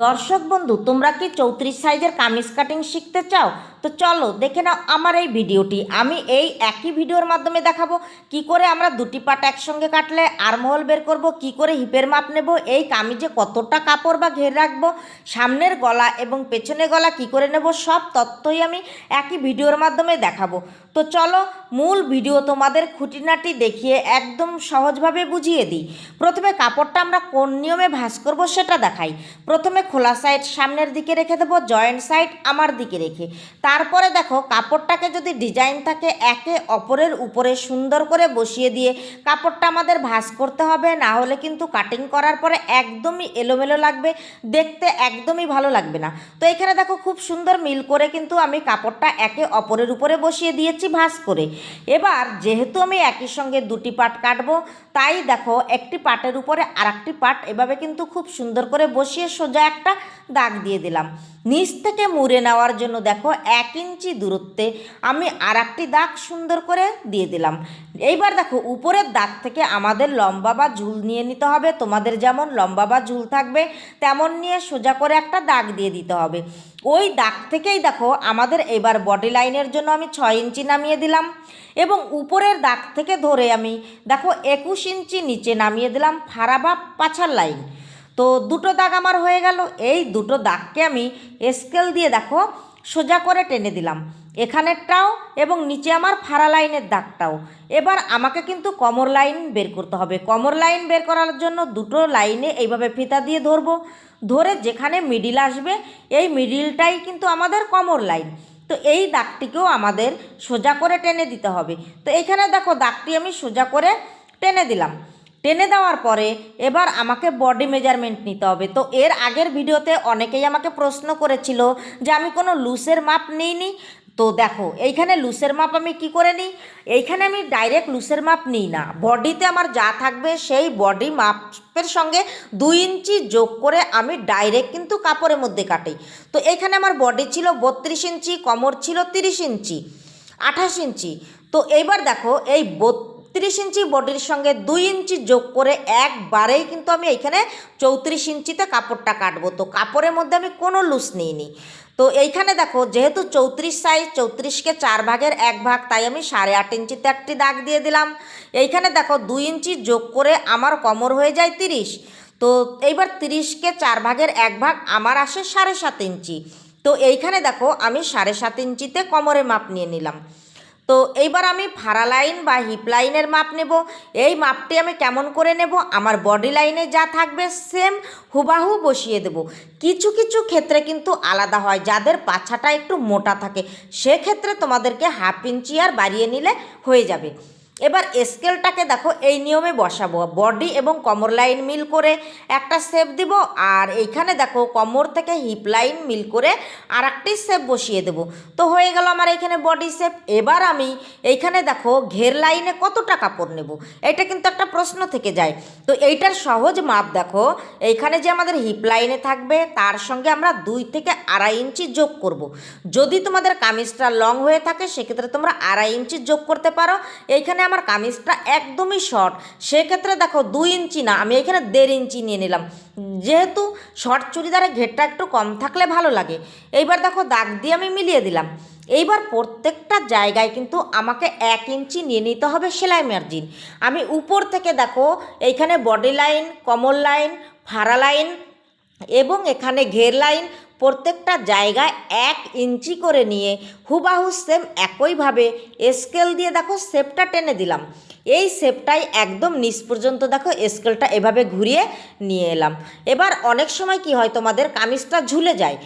দর্শক বন্ধু, তোমরা কি চৌত্রিশ সাইজের কামিজ কাটিং শিখতে চাও? তো চলো দেখে নাও আমার এই ভিডিওটি। আমি এই একই ভিডিওর মাধ্যমে দেখাবো কি করে আমরা দুটি পাট একসঙ্গে কাটলে আরমহল বের করব, কি করে হিপের মাপ নেব, এই কামিজে কতটা কাপড় বা ঘের রাখব, সামনের গলা এবং পেছনের গলা কি করে নেব, সব তথ্যই আমি একই ভিডিওর মাধ্যমে দেখাবো। তো চলো মূল ভিডিও তোমাদের খুঁটিনাটি দেখিয়ে একদম সহজভাবে বুঝিয়ে দিই। প্রথমে কাপড়টা আমরা কোন নিয়মে ভাঁজ করব সেটা দেখাই। প্রথমে খোলা সাইড সামনের দিকে রেখে দেবো জয়েন্ট সাইড আমার দিকে রেখে। তারপরে দেখো, কাপড়টাকে যদি ডিজাইন থাকে, একে অপরের উপরে সুন্দর করে বসিয়ে দিয়ে কাপড়টা আমাদের ভাঁজ করতে হবে। না হলে কিন্তু কাটিং করার পরে একদমই এলোমেলো লাগবে, দেখতে একদমই ভালো লাগবে না। তো এখানে দেখো, খুব সুন্দর মিল করে কিন্তু আমি কাপড়টা একে অপরের উপরে বসিয়ে দিয়েছি ভাঁজ করে। এবার যেহেতু আমি একই সঙ্গে দুটি পাট কাটবো, তাই দেখো, একটি পাটের উপরে আর পাট এভাবে কিন্তু খুব সুন্দর করে বসিয়ে সোজা একটা দাগ দিয়ে দিলাম। নিচ থেকে মুড়ে নেওয়ার জন্য দেখো এক ইঞ্চি দূরত্বে আমি আর একটি দাগ সুন্দর করে দিয়ে দিলাম। এইবার দেখো উপরের দাগ থেকে আমাদের লম্বা বা ঝুল নিয়ে নিতে হবে। তোমাদের যেমন লম্বা বা ঝুল থাকবে, তেমন নিয়ে সোজা করে একটা দাগ দিয়ে দিতে হবে। ওই দাগ থেকেই দেখো আমাদের এবার বডি লাইনের জন্য আমি ছয় ইঞ্চি নামিয়ে দিলাম এবং উপরের দাগ থেকে ধরে আমি দেখো একুশ ইঞ্চি নিচে নামিয়ে দিলাম ফাড়া বা পাছার লাইন। তো দুটো দাগ আমার হয়ে গেল। এই দুটো দাগকে আমি স্কেল দিয়ে দেখো, সোজা করে টেনে দিলাম। এখানেরটাও এবং নিচে আমার ফাড়া লাইনের দাগটাও। এবার আমাকে কিন্তু কমর লাইন বের করতে হবে। কমর লাইন বের করার জন্য দুটো লাইনে এইভাবে ফিতা দিয়ে ধরবো। ধরে যেখানে মিডিল আসবে, এই মিডিলটাই কিন্তু আমাদের কমর লাইন। তো এই দাগটিকেও আমাদের সোজা করে টেনে দিতে হবে। তো এখানে দেখো, দাগটি আমি সোজা করে টেনে দিলাম। টেনে দেওয়ার পরে এবার আমাকে বডি মেজারমেন্ট নিতে হবে। তো এর আগের ভিডিওতে অনেকেই আমাকে প্রশ্ন করেছিল যে আমি কোনো লুসের মাপ নিইনি। তো দেখো, এইখানে লুসের মাপ আমি কি করে নিই? এইখানে আমি ডাইরেক্ট লুসের মাপ নিই না। বডিতে আমার যা থাকবে সেই বডি মাপের সঙ্গে দুই ইঞ্চি যোগ করে আমি ডাইরেক্ট কিন্তু কাপড়ের মধ্যে কাটি। তো এখানে আমার বডি ছিল বত্রিশ ইঞ্চি, কমর ছিল তিরিশ ইঞ্চি, আঠাশ ইঞ্চি। তো এইবার দেখো, এই বত্রিশ ইঞ্চি বডির সঙ্গে দুই ইঞ্চি যোগ করে একবারেই কিন্তু আমি এখানে চৌত্রিশ ইঞ্চিতে কাপড়টা কাটবো। তো কাপড়ের মধ্যে আমি কোনো লুজ নিইনি। তো এইখানে দেখো, যেহেতু চৌত্রিশ সাইজ চৌত্রিশকে চার ভাগের এক ভাগ, তাই আমি সাড়ে আট ইঞ্চিতে একটি দাগ দিয়ে দিলাম। এইখানে দেখো, দুই ইঞ্চি যোগ করে আমার কমর হয়ে যায় তিরিশ। তো এইবার তিরিশকে চার ভাগের এক ভাগ আমার আসে সাড়ে সাত ইঞ্চি। তো এইখানে দেখো, আমি সাড়ে সাত ইঞ্চিতে কোমরের মাপ নিয়ে নিলাম। তো এইবার আমি ফাড়া লাইন বা হিপ লাইনের মাপ নেব। এই মাপটি আমি কেমন করে নেব? আমার বডি লাইনে যা থাকবে সেম হুবাহু বসিয়ে দেব। কিছু কিছু ক্ষেত্রে কিন্তু আলাদা হয়, যাদের পাছাটা একটু মোটা থাকে। সেক্ষেত্রে তোমাদেরকে হাফ ইঞ্চি আর বাড়িয়ে নিলে হয়ে যাবে। এবার স্কেলটাকে দেখো, এই নিয়মে বসাবো। বডি এবং কমর লাইন মিল করে একটা শেপ দিব, আর এইখানে দেখো, কমর থেকে হিপ লাইন মিল করে আর একটি শেপ বসিয়ে দেব। তো হয়ে গেল আমার এইখানে বডি শেপ এবার আমি এইখানে দেখো, ঘের লাইনে কতটা কাপড় নেব? এটা কিন্তু একটা প্রশ্ন থেকে যায়। তো এইটার সহজ মাপ দেখো, এইখানে যে আমাদের হিপ লাইনে থাকবে, তার সঙ্গে আমরা দুই থেকে আড়াই ইঞ্চি যোগ করব। যদি তোমাদের কামিজটা লং হয়ে থাকে, সেক্ষেত্রে তোমরা আড়াই ইঞ্চি যোগ করতে পারো। এইখানে আমার কামিজটা একদমই শর্ট সেক্ষেত্রে দেখো দুই ইঞ্চি না, আমি এখানে দেড় ইঞ্চি নিয়ে নিলাম। যেহেতু শর্ট চুড়িদারের ঘেরটা একটু কম থাকলে ভালো লাগে। এইবার দেখো দাগ দিয়ে আমি মিলিয়ে দিলাম। এইবার প্রত্যেকটা জায়গায় কিন্তু আমাকে এক ইঞ্চি নিয়ে নিতে হবে সেলাই মার্জিন আমি উপর থেকে দেখো এইখানে বডি লাইন কমর লাইন ফাড়া লাইন এবং এখানে ঘের লাইন প্রত্যেকটা জায়গায় এক ইঞ্চি করে নিয়ে হুবাহু সেম একইভাবে স্কেল দিয়ে দেখো শেপটা টেনে দিলাম। এই শেপটাই একদম নিচ পর্যন্ত দেখো স্কেলটা এভাবে ঘুরিয়ে নিয়ে এলাম। এবার অনেক সময় কি হয় তোমাদের কামিজটা ঝুলে যায়।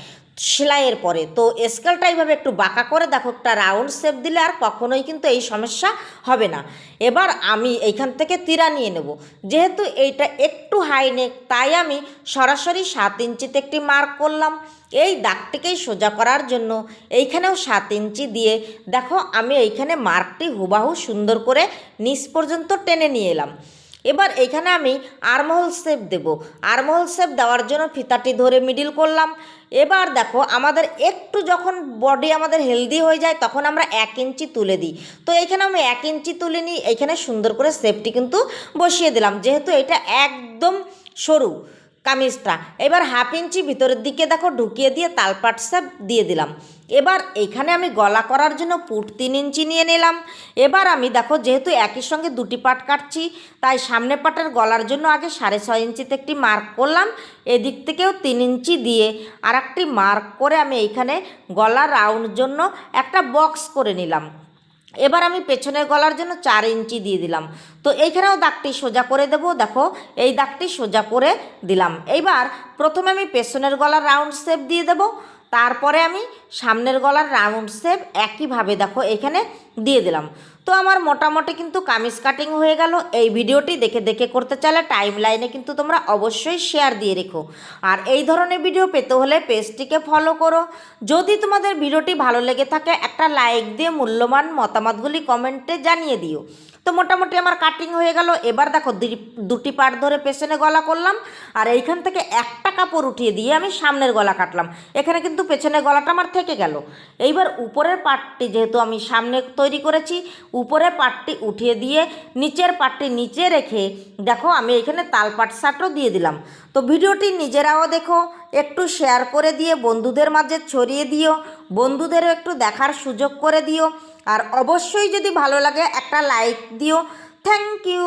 সেলাইয়ের পরে। তো স্কেলটা এইভাবে একটু বাঁকা করে দেখো, একটা রাউন্ড শেপ দিলে আর কখনোই কিন্তু এই সমস্যা হবে না। এবার আমি এইখান থেকে তিরা নিয়ে নেব। যেহেতু এইটা একটু হাই নেক তাই আমি সরাসরি সাত ইঞ্চিতে একটি মার্ক করলাম। এই দাগটিকেই সোজা করার জন্য এইখানেও সাত ইঞ্চি দিয়ে দেখো, আমি এইখানে মার্কটি হুবাহু সুন্দর করে নিচ পর্যন্ত টেনে নিয়ে এলাম। এবার এখানে আমি আর্মহোল শেপ দেব। আর্মহোল শেপ দেওয়ার জন্য ফিতাটি ধরে মিডিল করলাম। এবার দেখো, আমাদের একটু যখন বডি আমাদের হেলদি হয়ে যায়, তখন আমরা এক ইঞ্চি তুলে দিই। তো এখানে আমি এক ইঞ্চি তুলে নিই, এখানে সুন্দর করে শেপটি কিন্তু বসিয়ে দিলাম। যেহেতু এটা একদম সরু কামিজটা। এবার হাফ ইঞ্চি ভিতরের দিকে দেখো ঢুকিয়ে দিয়ে তালপাট সেপ দিয়ে দিলাম। এবার এইখানে আমি গলা করার জন্য পুট তিন ইঞ্চি নিয়ে নিলাম। এবার আমি দেখো যেহেতু একই সঙ্গে দুটি পাট কাটছি, তাই সামনে পাটের গলার জন্য আগে সাড়ে ছয় ইঞ্চিতে একটি মার্ক করলাম। এদিক থেকেও তিন ইঞ্চি দিয়ে আর একটি মার্ক করে আমি এইখানে গলা রাউন্ড জন্য একটা বক্স করে নিলাম। এবার আমি পেছনের গলার জন্য চার ইঞ্চি দিয়ে দিলাম। তো এইখানেও দাগটি সোজা করে দেব, দেখো, এই দাগটি সোজা করে দিলাম। এইবার প্রথমে আমি পেছনের গলার রাউন্ড শেপ দিয়ে দেব, তারপরে আমি সামনের গলার রাউন্ড শেপ একইভাবে, দেখো, এখানে দিয়ে দিলাম। তো আমার মোটামুটি কিন্তু কামিজ কাটিং হয়ে গেল। এই ভিডিওটি দেখে দেখে করতে চাইলে টাইম লাইনে কিন্তু তোমরা অবশ্যই শেয়ার দিয়ে রেখো। আর এই ধরনের ভিডিও পেতে হলে পেজটিকে ফলো করো। যদি তোমাদের ভিডিওটি ভালো লেগে থাকে, একটা লাইক দিয়ে মূল্যবান মতামতগুলি কমেন্টে জানিয়ে দিও। তো মোটামুটি আমার কাটিং হয়ে গেল। এবার দেখো দুটি পার্ট ধরে পেছনে গলা করলাম, আর এইখান থেকে একটা কাপড় উঠিয়ে দিয়ে আমি সামনের গলা কাটলাম। এখানে কিন্তু পেছনের গলাটা আমার থেকে গেল। এইবার উপরের পার্টটি যেহেতু আমি সামনে তৈরি করেছি, উপরের পার্টটি উঠিয়ে দিয়ে নিচের পার্টটি নিচে রেখে দেখো আমি এখানে তালপাট শার্টও দিয়ে দিলাম। তো ভিডিওটি নিজেরাও দেখো, একটু শেয়ার করে দিয়ে বন্ধুদের মাঝে ছড়িয়ে দিও, বন্ধুদেরও একটু দেখার সুযোগ করে দিও। আর অবশ্যই যদি ভালো লাগে একটা লাইক দিও। Thank you